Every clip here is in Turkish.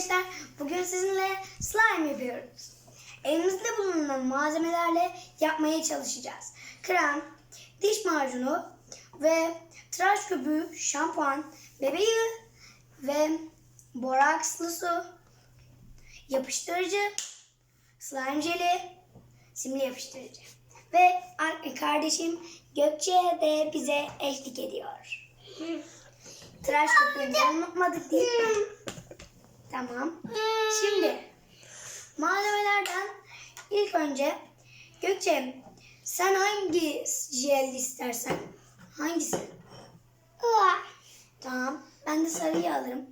arkadaşlar. Bugün sizinle slime yapıyoruz. Elimizde bulunan malzemelerle yapmaya çalışacağız. Krem, diş macunu ve tıraş köpüğü, şampuan, bebe yağı ve borakslı su, yapıştırıcı, slime jeli, simli yapıştırıcı. Ve ar- kardeşim Gökçe de bize eşlik ediyor. Tıraş köpüğünü unutmadık değil mi? Tamam. Şimdi malzemelerden ilk önce Gökçe sen hangi jel istersen? Hangisi? Tamam. Ben de sarıyı alırım.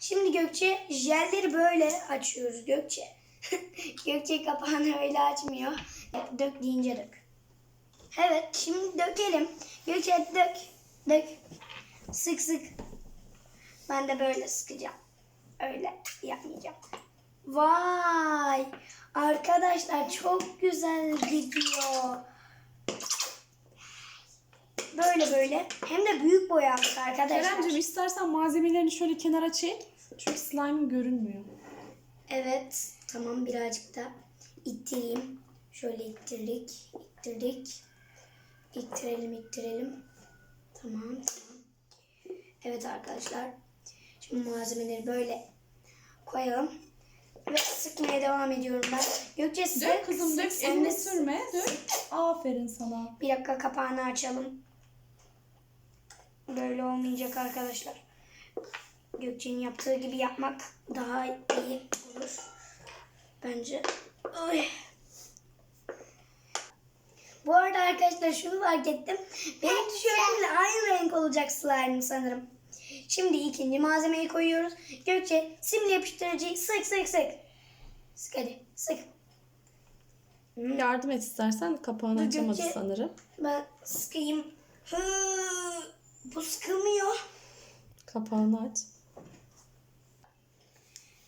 Şimdi Gökçe jelleri böyle açıyoruz Gökçe. Gökçe kapağını öyle açmıyor. Dök deyince dök. Evet şimdi dökelim. Gökçe dök. Dök. Sık sık. Ben de böyle sıkacağım. Öyle yapmayacağım. Vay! Arkadaşlar çok güzel gidiyor. Böyle böyle. Hem de büyük boy aldık arkadaşlar. Keremciğim istersen malzemelerini şöyle kenara çek. Çünkü slime'ın görünmüyor. Evet. Tamam birazcık da ittireyim. Şöyle ittirdik. ittirdik. İttirelim ittirelim. Tamam tamam. Evet arkadaşlar. Şimdi malzemeleri böyle koyalım. Ve sıkmaya devam ediyorum ben. Gökçe sık. Dök kızım dök. Elini sürme. Dök. Aferin sana. Bir dakika kapağını açalım. Böyle olmayacak arkadaşlar. Gökçe'nin yaptığı gibi yapmak daha iyi olur. Bence. Ay. Bu arada arkadaşlar şunu fark ettim. Benim tişörtümle aynı renk olacak slime sanırım. Şimdi ikinci malzemeyi koyuyoruz. Gökçe simli yapıştırıcıyı sık sık sık. Sık hadi sık. Yardım et istersen. Kapağını Dur, açamadı Gökçe. sanırım. Ben sıkayım. Hı, bu sıkılmıyor. Kapağını aç.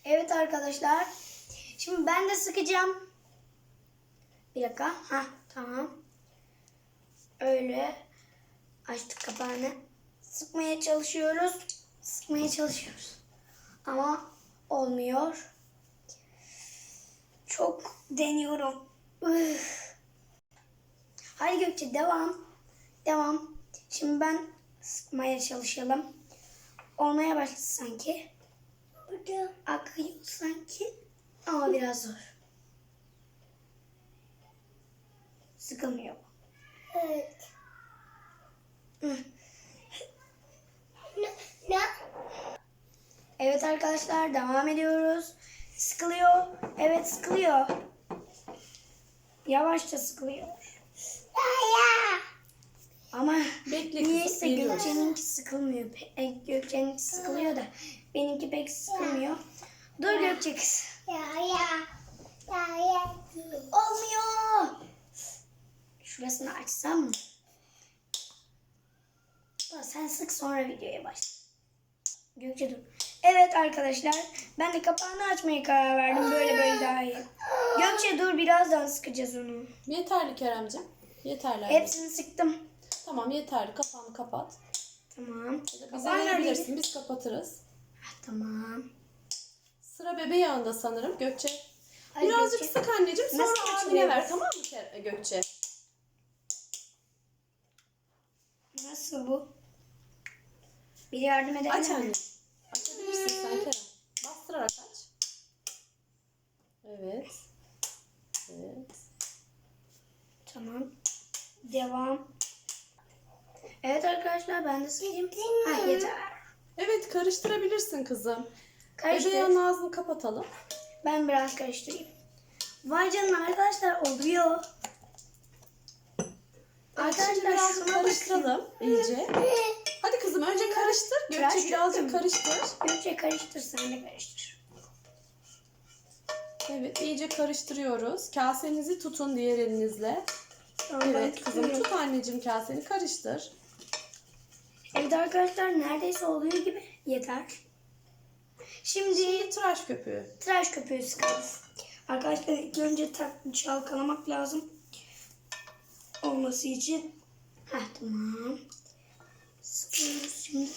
Evet arkadaşlar. Şimdi ben de sıkacağım. Bir dakika. Ha tamam. Öyle. Açtık kapağını. Sıkmaya çalışıyoruz. Sıkmaya çalışıyoruz. Ama olmuyor. Çok deniyorum. Üf. Hadi Gökçe devam. Devam. Şimdi ben sıkmaya çalışalım. Olmaya başladı sanki. Burada akıyor sanki. Ama biraz zor. Sıkılmıyor. Evet. Ne? Evet arkadaşlar devam ediyoruz. Sıkılıyor. Evet sıkılıyor. Yavaşça sıkılıyor. Ama Bekle niyeyse geliyoruz. Gökçe'ninki sıkılmıyor. E, Gökçe'ninki sıkılıyor da benimki pek sıkılmıyor. Dur Gökçe kız. Olmuyor. Şurasını açsam mı? Sen sık sonra videoya başla. Gökçe dur. Evet arkadaşlar ben de kapağını açmaya karar verdim. Böyle böyle daha iyi. Gökçe dur birazdan sıkacağız onu. Yeterli Keremciğim. Yeterli. Hepsini sıktım. Tamam yeterli. Kapağını kapat. Tamam. Bize Kapağı verebilirsin. neredeydi? Biz kapatırız. Ah, Tamam. Sıra bebe yağında sanırım Gökçe. Hadi Birazcık Gökçe. sık anneciğim sonra Nasıl abine açılıyor ver tamam mı Ke- Gökçe? Nasıl bu? Bir yardım edebilir Aç mi? anne. Bastırarak aç. Evet. Evet. Tamam. Devam. Evet arkadaşlar ben de sıkayım. Ha yeter. Evet karıştırabilirsin kızım. Karıştır. Bebe yağının ağzını kapatalım. Ben biraz karıştırayım. Vay canına arkadaşlar oluyor. Arkadaşlar bakın. karıştıralım iyice. Kızım önce karıştır. Tıraş Gökçe birazcık köpüğü mü? karıştır. Gökçe karıştır sen de karıştır. Evet iyice karıştırıyoruz. Kasenizi tutun diğer elinizle. Tamam, Evet kızım tut anneciğim kaseni karıştır. Evet arkadaşlar neredeyse oluyor gibi. Yeter. Şimdi Şimdi tıraş köpüğü. tıraş köpüğü sıkalım. Arkadaşlar ilk önce tak, çalkalamak lazım. Olması için. Heh tamam. Sıkıyoruz şimdi.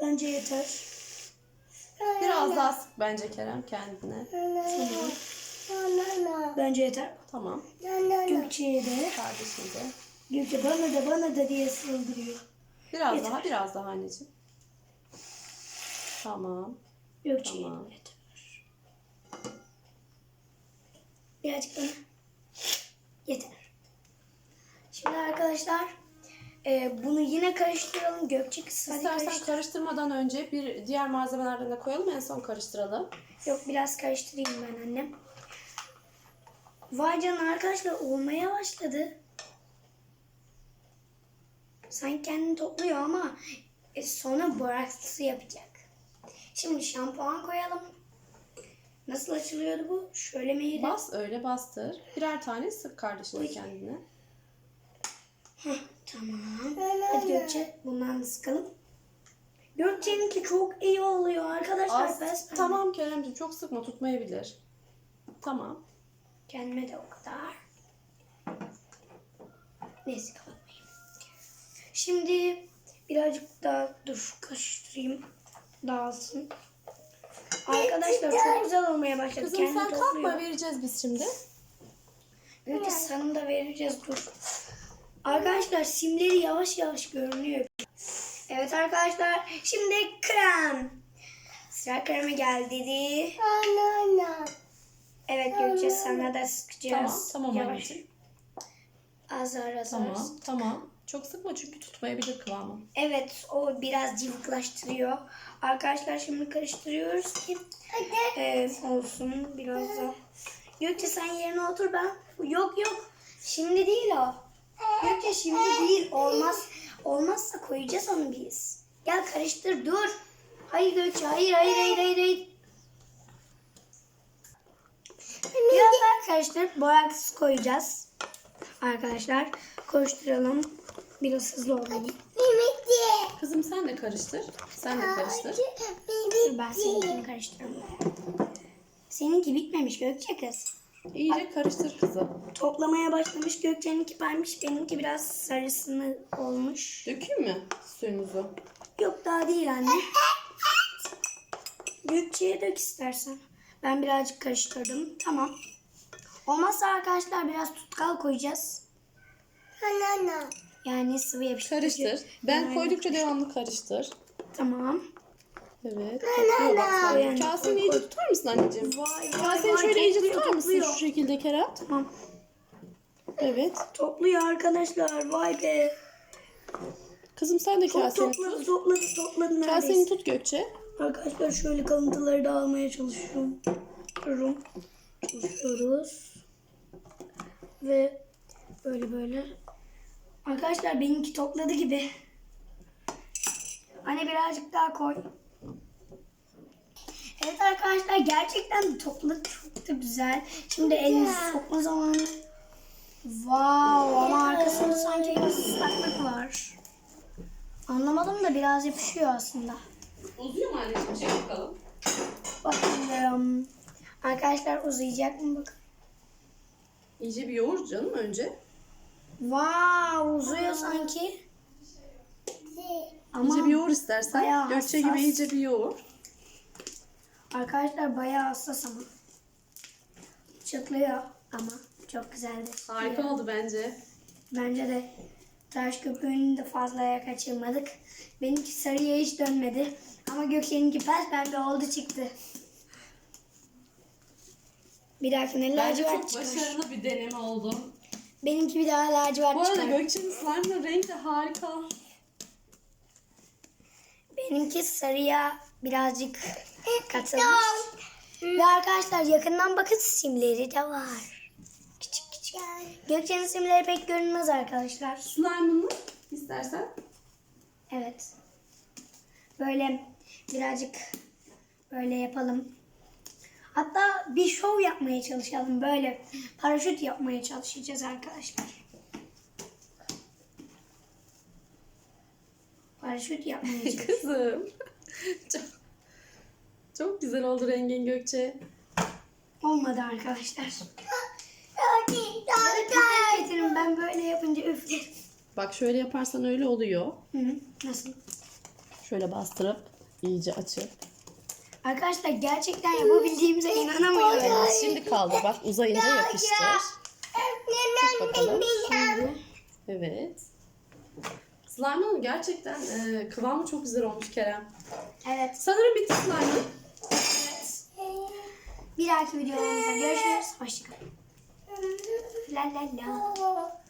Bence yeter. Biraz daha sık bence Kerem kendine. Bence yeter. Tamam. Gökçe'ye de. Kardeşim de. Gökçe bana da bana da diye saldırıyor. Biraz Yeter. daha biraz daha anneciğim. Tamam. Gökçe'ye Tamam. yeter. Birazcık bana. Yeter. Şimdi arkadaşlar e, bunu yine karıştıralım. Gökçe hadi İstersen karıştır. karıştırmadan önce bir diğer malzemelerden de koyalım en son karıştıralım. Yok biraz karıştırayım ben annem. Vay canına arkadaşlar olmaya başladı. Sanki kendini topluyor ama e, sonra borakslısı yapacak. Şimdi şampuan koyalım. Nasıl açılıyordu bu? Şöyle miydi? Bas öyle bastır. Birer tane sık kardeşine kendine. Heh, tamam. Hadi Gökçe bundan da sıkalım. Gökçe'ninki çok iyi oluyor arkadaşlar. Az. Besbelli. Tamam Keremciğim çok sıkma tutmayabilir. Tamam. Kendime de o kadar. Neyse kapatmayayım. Şimdi birazcık daha dur karıştırayım. Dağılsın. Arkadaşlar çok güzel olmaya başladı. Kızım Kendi sen topluyor. kalkma vereceğiz biz şimdi. Gökçe sana da vereceğiz dur. Arkadaşlar simleri yavaş yavaş görünüyor. Evet arkadaşlar şimdi krem. Sıra kreme geldi dedi. Evet Gökçe sana da sıkacağız. Tamam tamam Yavaş. anneciğim. Azar azar. Tamam tamam. Çok sıkma çünkü tutmayabilir kıvamı. Evet o biraz cıvıklaştırıyor. Arkadaşlar şimdi karıştırıyoruz ki e, olsun biraz da. Gökçe sen yerine otur ben. Yok yok şimdi değil o. Gökçe şimdi değil olmaz. Olmazsa koyacağız onu biz. Gel karıştır dur. Hayır Gökçe hayır hayır hayır hayır. hayır. Biraz daha karıştırıp boraksız koyacağız. Arkadaşlar karıştıralım. Biraz hızlı olalım. Kızım sen de karıştır. Sen de karıştır. Dur ben seninkini karıştırıyorum. Seninki bitmemiş Gökçe kız. İyice karıştır kızım. Toplamaya başlamış Gökçe'ninki paymış. Benimki biraz sarısını olmuş. Dökeyim mi suyunuzu? Yok daha değil anne. Gökçe'ye dök istersen. Ben birazcık karıştırdım. Tamam. Olmazsa arkadaşlar biraz tutkal koyacağız. Yani sıvı yapıştırıcı. Karıştır. Ben Yani- koydukça devamlı karıştır. Tamam. Evet. Topluyor bak Kaseni iyice tutar mısın anneciğim? Vay Kaseni şöyle iyice tutar mısın şu şekilde Kerem? Tamam. Evet. Topluyor arkadaşlar. Vay be. Kızım sen de Çok kaseni topladı, tut. topladı, topladı neredeyse. Kaseni tut Gökçe. Arkadaşlar şöyle kalıntıları da almaya çalışıyorum. Çalışıyorum. Çalışıyoruz. Ve böyle böyle. Arkadaşlar benimki topladı gibi. Anne birazcık daha koy. Evet arkadaşlar gerçekten de topladı çok da güzel. Şimdi elinizi sokma zamanı. Wow ama arkasında sanki ıslaklık var. Anlamadım da biraz yapışıyor aslında. Uzuyor mu anneciğim? Çek bakalım. Bakalım. Arkadaşlar uzayacak mı bakın. İyice bir yoğur canım önce. Wow uzuyor sanki. Ama İyice bir yoğur istersen. bayağı Gökçe hassas. gibi iyice bir yoğur. Arkadaşlar bayağı hassas ama. Çıtlıyor ama çok güzeldi. Harika oldu bence. Bence de tıraş köpüğünü de fazlaya kaçırmadık. Benimki sarıya hiç dönmedi. Ama Gökçe'ninki pes pembe oldu çıktı. Bir dahakine Bence lacivert çok çıkar. başarılı bir deneme oldu. Benimki bir daha lacivert Bu arada çıkar. Gökçe'nin slime'ın rengi de harika. Benimki sarıya birazcık katılmış. Ve arkadaşlar yakından bakın simleri de var. Küçük küçük. Gökçe'nin simleri pek görünmez arkadaşlar. Slime'ını istersen. Evet. Böyle birazcık böyle yapalım. Hatta bir şov yapmaya çalışalım. Böyle paraşüt yapmaya çalışacağız arkadaşlar. Paraşüt yapmaya çalışacağız. Kızım. çok, çok güzel oldu rengin Gökçe. Olmadı arkadaşlar. Getirin ben böyle yapınca üflerim. Bak şöyle yaparsan öyle oluyor. Hı hı. Nasıl? Şöyle bastırıp iyice açıp. Arkadaşlar gerçekten yapabildiğimize inanamıyorum. Şimdi kaldı. Bak uzayınca yapıştır. Tut bakalım. Şimdi Evet. Slime'ın gerçekten e, kıvamı çok güzel olmuş Kerem. evet. Sanırım bitti slime'ın. Bir dahaki videolarımızda görüşürüz. Hoşçakalın. La la la.